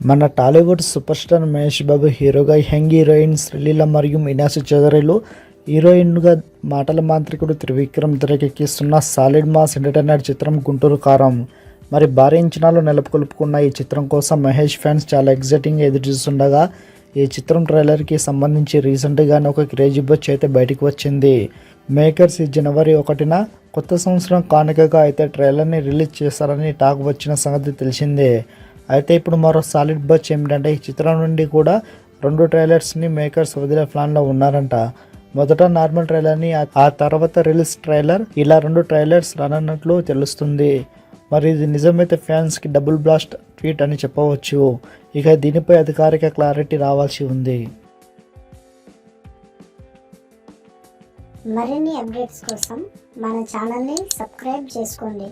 మన Tollywood super star Mahesh Babu హీరోగా young heroine Sreeleela మరియు మీనాక్షి చౌదరిలు హీరోయిన్గా మాటల మాంత్రికుడు త్రివిక్రమ్ తెరకెక్కిస్తున్న సాలిడ్ మాస్ ఎంటర్టైనర్ చిత్రం గుంటూరు కారం. మరి భారీ అంచనాలు నెలకొల్పుకున్న ఈ చిత్రం కోసం మహేష్ ఫ్యాన్స్ చాలా ఎగ్జైటింగ్గా ఎదురుచూస్తుండగా ఈ చిత్రం ట్రైలర్కి సంబంధించి రీసెంట్గానే ఒక క్రేజీ బచ్ అయితే బయటకు వచ్చింది. మేకర్స్ ఈ జనవరి ఒకటిన కొత్త సంవత్సరం కానుకగా అయితే ట్రైలర్ని రిలీజ్ చేస్తారని టాక్ వచ్చిన సంగతి తెలిసిందే. అయితే ఇప్పుడు మరో సాలిడ్ బచ్ ఏమిటంటే ఈ చిత్రం నుండి కూడా రెండు ట్రైలర్స్ని మేకర్స్ వదిలే ప్లాన్లో ఉన్నారంట. మొదట నార్మల్ ట్రైలర్ని ఆ- తర్వాత రిలీజ్ ట్రైలర్ ఇలా రెండు ట్రైలర్స్ రానున్నట్లు తెలుస్తుంది. మరి ఇది నిజమైతే ఫ్యాన్స్కి డబుల్ బ్లాస్ట్ ట్వీట్ అని చెప్పవచ్చు. ఇక దీనిపై అధికారిక క్లారిటీ రావాల్సి ఉంది. మరిన్ని అప్డేట్స్ కోసం మన ఛానల్ని సబ్స్క్రైబ్ చేసుకోండి.